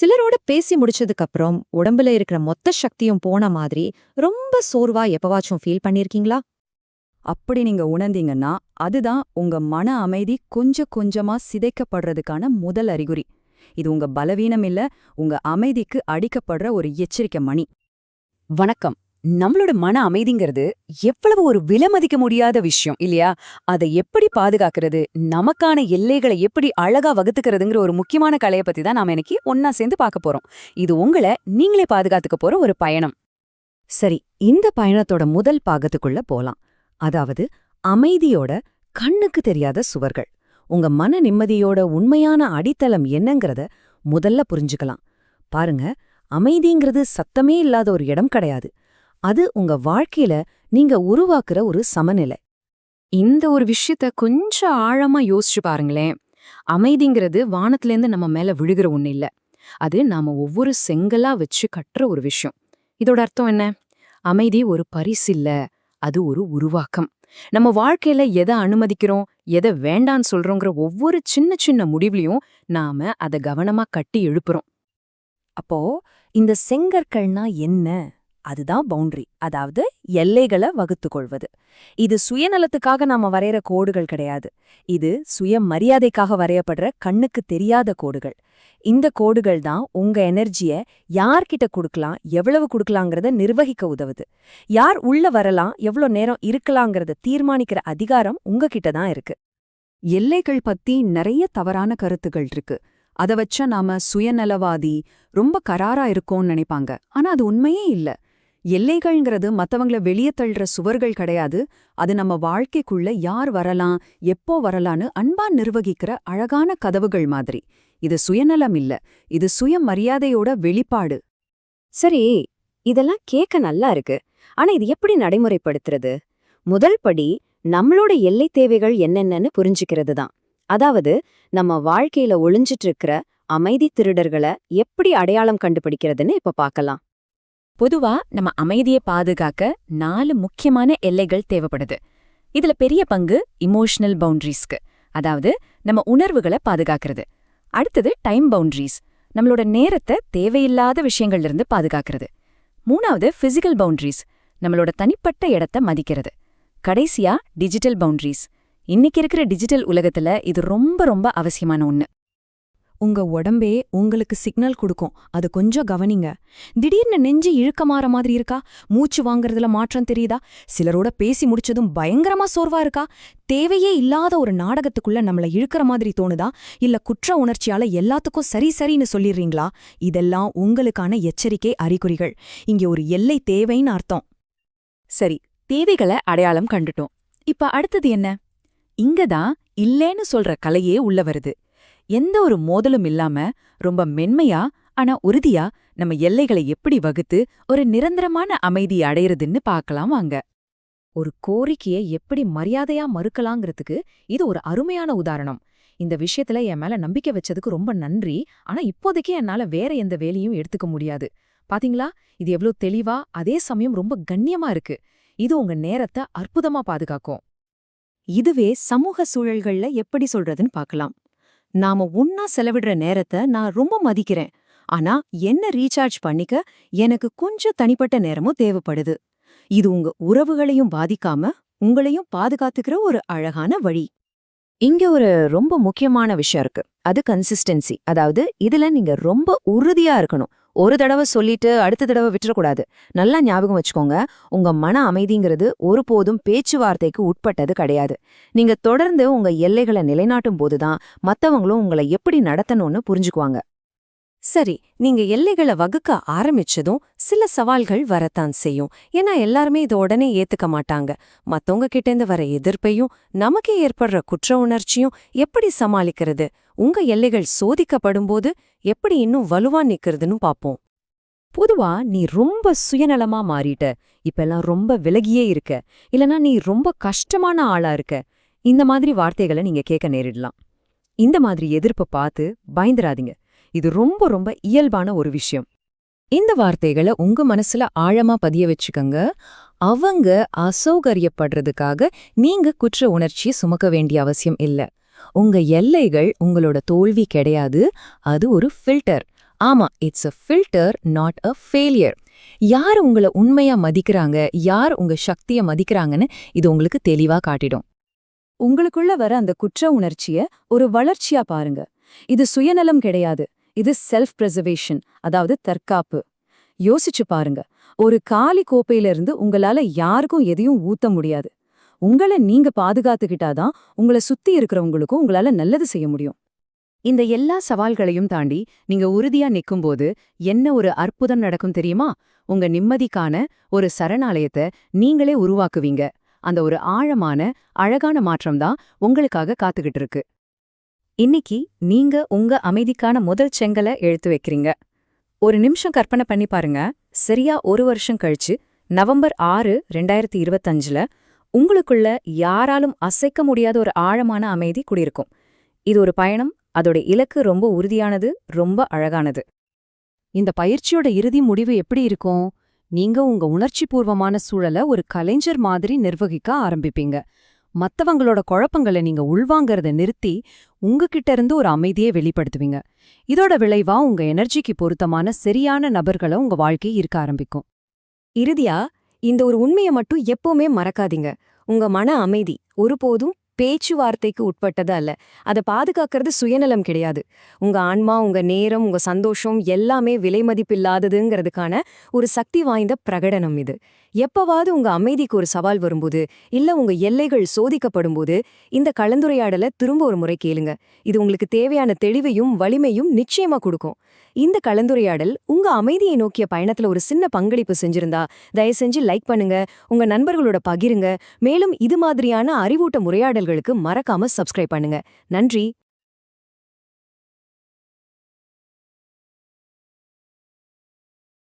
சிலரோட பேசி முடிச்சதுக்கு அப்புறம் உடம்புல இருக்கிற மொத்த சக்தியும் போன மாதிரி ரொம்ப சோர்வா எப்பவாச்சும் ஃபீல் பண்ணிருக்கீங்களா? அப்படி நீங்க உணர்ந்தீங்கன்னா அதுதான் உங்க மன அமைதி கொஞ்சம் கொஞ்சமா சிதைக்கப்படுறதுக்கான முதல் அறிகுறி. இது உங்க பலவீனம் இல்ல உங்க அமைதிக்கு அடிக்கப்படுற ஒரு எச்சரிக்கை மணி. வணக்கம். நம்மளோட மன அமைதிங்கிறது எவ்வளவு ஒரு விலமதிக்க முடியாத விஷயம் இல்லையா? அதை எப்படி பாதுகாக்கிறது? நமக்கான எல்லைகளை எப்படி அழகா வகுத்துக்கிறதுங்கிற ஒரு முக்கியமான கலையை பத்தி தான் நாம இன்னைக்கு ஒன்னா சேர்ந்து பார்க்க போறோம். இது உங்களை நீங்களே பாதுகாத்துக்க போற ஒரு பயணம். சரி இந்த பயணத்தோட முதல் பாகத்துக்குள்ள போலாம். அதாவது அமைதியோட கண்ணுக்கு தெரியாத சுவர்கள். உங்க மன நிம்மதியோட உண்மையான அடித்தளம் என்னங்கறத முதல்ல புரிஞ்சுக்கலாம். பாருங்க அமைதிங்கிறது சத்தமே இல்லாத ஒரு இடம் கிடையாது. அது உங்க வாழ்க்கையில நீங்க உருவாக்குற ஒரு சமநிலை. இந்த ஒரு விஷயத்த கொஞ்சம் ஆழமா யோசிச்சு பாருங்களேன். அமைதிங்கிறது வானத்திலேருந்து நம்ம மேல விழுகிற ஒண்ணு இல்ல. அது நாம ஒவ்வொரு செங்கலா வச்சு கட்டுற ஒரு விஷயம். இதோட அர்த்தம் என்ன? அமைதி ஒரு பரிசு இல்ல அது ஒரு உருவாக்கம். நம்ம வாழ்க்கையில எதை அனுமதிக்கிறோம் எதை வேண்டான்னு சொல்றோங்கிற ஒவ்வொரு சின்ன சின்ன முடிவுலயும் நாம அதை கவனமா கட்டி எழுப்புறோம். அப்போ இந்த செங்கற்கள்னா என்ன? அதுதான் பவுண்டரி அதாவது எல்லைகளை வகுத்து கொள்வது இது சுயநலத்துக்காக நாம வரைகிற கோடுகள் கிடையாது. இது சுய மரியாதைக்காக வரையப்படுற கண்ணுக்கு தெரியாத கோடுகள். இந்த கோடுகள் தான் உங்க எனர்ஜிய யார்கிட்ட கொடுக்கலாம் எவ்வளவு கொடுக்கலாங்கிறத நிர்வகிக்க உதவுது. யார் உள்ள வரலாம் எவ்வளோ நேரம் இருக்கலாங்கிறத தீர்மானிக்கிற அதிகாரம் உங்ககிட்ட தான் இருக்கு. எல்லைகள் பத்தி நிறைய தவறான கருத்துகள் இருக்கு. அத வச்ச நாம சுயநலவாதி ரொம்ப கராரா இருக்கோம்னு நினைப்பாங்க. ஆனா அது உண்மையே இல்ல. எல்லைகள்ங்கிறது மத்தவங்கள வெளியே தள்ளுற சுவர்கள் கிடையாது. அது நம்ம வாழ்க்கைக்குள்ள யார் வரலாம் எப்போ வரலான்னு அன்பா நிர்வகிக்கிற அழகான கதவுகள் மாதிரி. இது சுயநலம் இல்ல. இது சுயமரியாதையோட வெளிப்பாடு. சரி இதெல்லாம் கேட்க நல்லா இருக்கு. ஆனா இது எப்படி நடைமுறைப்படுத்துறது? முதல் படி நம்மளோட எல்லை தேவைகள் என்னென்னு புரிஞ்சுக்கிறது தான். அதாவது நம்ம வாழ்க்கையில ஒளிஞ்சிட்டு இருக்கிற அமைதி திருடர்களை எப்படி அடையாளம் கண்டுபிடிக்கிறதுன்னு இப்ப பார்க்கலாம். பொதுவா நம்ம அமைதியை பாதுகாக்க நாலு முக்கியமான எல்லைகள் தேவைப்படுது. இதுல பெரிய பங்கு இமோஷனல் பவுண்டரிஸ்க்கு அதாவது நம்ம உணர்வுகளை பாதுகாக்கிறது. அடுத்தது டைம் பவுண்டரிஸ் நம்மளோட நேரத்தை தேவையில்லாத விஷயங்கள்ல இருந்து பாதுகாக்கிறது. மூணாவது ஃபிசிக்கல் பவுண்டரிஸ் நம்மளோட தனிப்பட்ட இடத்த மதிக்கிறது. கடைசியா டிஜிட்டல் பவுண்டரிஸ் இன்னைக்கு இருக்கிற டிஜிட்டல் உலகத்துல இது ரொம்ப ரொம்ப அவசியமான ஒன்று உங்க உடம்பே உங்களுக்கு சிக்னல் கொடுக்கும். அது கொஞ்சம் கவனிங்க. திடீர்னு நெஞ்சு இழுக்கமாற மாதிரி இருக்கா? மூச்சு வாங்குறதுல மாற்றம் தெரியுதா? சிலரோட பேசி முடிச்சதும் பயங்கரமா சோர்வா இருக்கா? தேவையே இல்லாத ஒரு நாடகத்துக்குள்ள நம்மள இழுக்கிற மாதிரி தோணுதா? இல்ல குற்ற உணர்ச்சியால எல்லாத்துக்கும் சரி சரின்னு சொல்லிடுறீங்களா? இதெல்லாம் உங்களுக்கான எச்சரிக்கை அறிகுறிகள். இங்க ஒரு எல்லை தேவைன்னு அர்த்தம். சரி தேவைகளை அடையாளம் கண்டுட்டோம். இப்ப அடுத்தது என்ன? இங்கதான் இல்லேன்னு சொல்ற கலையே உள்ள வருது. எந்த ஒரு மோதலும் இல்லாம ரொம்ப மென்மையா ஆனா உறுதியா நம்ம எல்லைகளை எப்படி வகுத்து ஒரு நிரந்தரமான அமைதி அடையறதுன்னு பார்க்கலாம் வாங்க. ஒரு கோரிக்கையை எப்படி மரியாதையா மறுக்கலாங்கிறதுக்கு இது ஒரு அருமையான உதாரணம். இந்த விஷயத்துல என் மேல நம்பிக்கை வச்சதுக்கு ரொம்ப நன்றி. ஆனா இப்போதைக்கு என்னால வேற எந்த வேலையும் எடுத்துக்க முடியாது. பாத்தீங்களா? இது எவ்ளோ தெளிவா அதே சமயம் ரொம்ப கண்ணியமா இருக்கு. இது உங்க நேரத்தை அற்புதமா பாதுகாக்கும். இதுவே சமூக சூழல்கள்ல எப்படி சொல்றதுன்னு பார்க்கலாம். நாம ஒன்னா செலவிடுற நேரத்தை நான் ரொம்ப மதிக்கிறேன். ஆனா என்ன ரீசார்ஜ் பண்ணிக்க எனக்கு கொஞ்சம் தனிப்பட்ட நேரமும் தேவைப்படுது. இது உங்க உறவுகளையும் பாதிக்காம உங்களையும் பாதுகாத்துக்கிற ஒரு அழகான வழி. இங்க ஒரு ரொம்ப முக்கியமான விஷயம் இருக்கு. அது கன்சிஸ்டன்சி அதாவது இதுல நீங்க ரொம்ப உறுதியா இருக்கணும். ஒரு தடவை சொல்லிட்டு அடுத்த தடவை விட்டுறக்கூடாது. நல்லா ஞாபகம் வச்சுக்கோங்க உங்க மன அமைதிங்கிறது ஒருபோதும் பேச்சுவார்த்தைக்கு உட்பட்டது கிடையாது. நீங்க தொடர்ந்து உங்க எல்லைகளை நிலைநாட்டும் போதுதான் மத்தவங்களும் உங்களை எப்படி நடத்தணும்னு புரிஞ்சுக்குவாங்க. சரி நீங்க எல்லைகளை வகுக்க ஆரம்பிச்சதும் சில சவால்கள் வரத்தான் செய்யும். ஏன்னா எல்லாருமே இதை உடனே ஏத்துக்க மாட்டாங்க. மத்தவங்க கிட்டேந்து வர எதிர்ப்பையும் நமக்கே ஏற்படுற குற்ற உணர்ச்சியும் எப்படி சமாளிக்கிறது? உங்க எல்லைகள் சோதிக்கப்படும் போது எப்படி இன்னும் வலுவா நிக்கிறதுன்னு பாப்போம். பொதுவா நீ ரொம்ப சுயநலமா மாறிட்ட. இப்பெல்லாம் ரொம்ப விலகியே இருக்க. இல்லனா நீ ரொம்ப கஷ்டமான ஆளா இருக்க. இந்த மாதிரி வார்த்தைகளை நீங்க கேட்க நேரிடலாம். இந்த மாதிரி எதிர்ப்பை பார்த்து பயந்துராதீங்க. இது ரொம்ப ரொம்ப இயல்பான ஒரு விஷயம். இந்த வார்த்தைகளை உங்க மனசுல ஆழமா பதிய வச்சுக்கங்க. அவங்க அசௌகரியப்படுறதுக்காக நீங்க குற்ற உணர்ச்சியை சுமக்க வேண்டிய அவசியம் இல்ல. உங்க எல்லைகள் உங்களோட தோல்வி கிடையாது. அது ஒரு ஃபில்டர் ஆமா it's a filter not a failure யார் உங்களை உண்மையா மதிக்கிறாங்க? யார் உங்க சக்திய மதிக்கிறாங்கன்னு இது உங்களுக்கு தெளிவா காட்டிடும். உங்களுக்குள்ள வர அந்த குற்ற உணர்ச்சிய ஒரு வளர்ச்சியா பாருங்க. இது சுயநலம் கிடையாது. இது செல்ஃப் ப்ரெசர்வேஷன் அதாவது தற்காப்பு. யோசிச்சு பாருங்க. ஒரு காலி கோப்பையில இருந்து உங்களால யாருக்கும் எதையும் ஊத்த முடியாது. உங்களை நீங்க பாதுகாத்துக்கிட்டாதான் உங்களை சுத்தி இருக்கிறவங்களுக்கும் உங்களால நல்லது செய்ய முடியும். இந்த எல்லா சவால்களையும் தாண்டி நீங்க உறுதியா நிக்கும்போது என்ன ஒரு அற்புதம் நடக்கும் தெரியுமா? உங்க நிம்மதிக்கான ஒரு சரணாலயத்தை நீங்களே உருவாக்குவீங்க. அந்த ஒரு ஆழமான அழகான மாற்றம் தான் உங்களுக்காக காத்துக்கிட்டு இருக்கு. இன்னைக்கு நீங்க உங்க அமைதிக்கான முதல் செங்கலை எழுத்து வைக்கிறீங்க. ஒரு நிமிஷம் கற்பனை பண்ணி பாருங்க. சரியா ஒரு வருஷம் கழிச்சு நவம்பர் ஆறு ரெண்டாயிரத்தி இருபத்தஞ்சுல உங்களுக்குள்ள யாராலும் அசைக்க முடியாத ஒரு ஆழமான அமைதி குடியிருக்கும். இது ஒரு பயணம் அதோட இலக்கு ரொம்ப உறுதியானது ரொம்ப அழகானது. இந்த பயிற்சியோட இறுதி முடிவு எப்படி இருக்கும்? நீங்க உங்க உணர்ச்சிபூர்வமான சூழலை ஒரு கலைஞர் மாதிரி நிர்வகிக்க ஆரம்பிப்பீங்க. மத்தவங்களோட குழப்பங்களை நீங்க உள்வாங்கறத நிறுத்தி உங்ககிட்ட இருந்து ஒரு அமைதியை வெளிப்படுத்துவீங்க. இதோட விளைவா உங்க எனர்ஜிக்கு பொருத்தமான சரியான நபர்களை உங்க வாழ்க்கை இருக்க ஆரம்பிக்கும். இறுதியா இந்த ஒரு உண்மையை மட்டும் எப்பவுமே மறக்காதீங்க. உங்க மன அமைதி ஒருபோதும் பேச்சுவார்த்தைக்கு உட்பட்டது அல்ல. அதை பாதுகாக்கிறது சுயநலம் கிடையாது. உங்க ஆன்மா உங்க நேரம் உங்க சந்தோஷம் எல்லாமே விலை மதிப்பில்லாததுங்கிறதுக்கான ஒரு சக்தி வாய்ந்த பிரகடனம் இது. எப்பவாவது உங்க அமைதிக்கு ஒரு சவால் வரும்போது இல்ல உங்க எல்லைகள் சோதிக்கப்படும்போது இந்த கலந்துரையாடலை திரும்ப ஒரு முறை கேளுங்க. இது உங்களுக்கு தேவையான தெளிவையும் வலிமையும் நிச்சயமா கொடுக்கும். இந்த கலந்துரையாடல் உங்க அமைதியை நோக்கிய பயணத்துல ஒரு சின்ன பங்களிப்பு செஞ்சிருந்தா தயவு செஞ்சு லைக் பண்ணுங்க உங்க நண்பர்களோட பகிருங்க. மேலும் இது மாதிரியான அறிவூட்ட உரையாடல்களுக்கு மறக்காம சப்ஸ்கிரைப் பண்ணுங்க. நன்றி.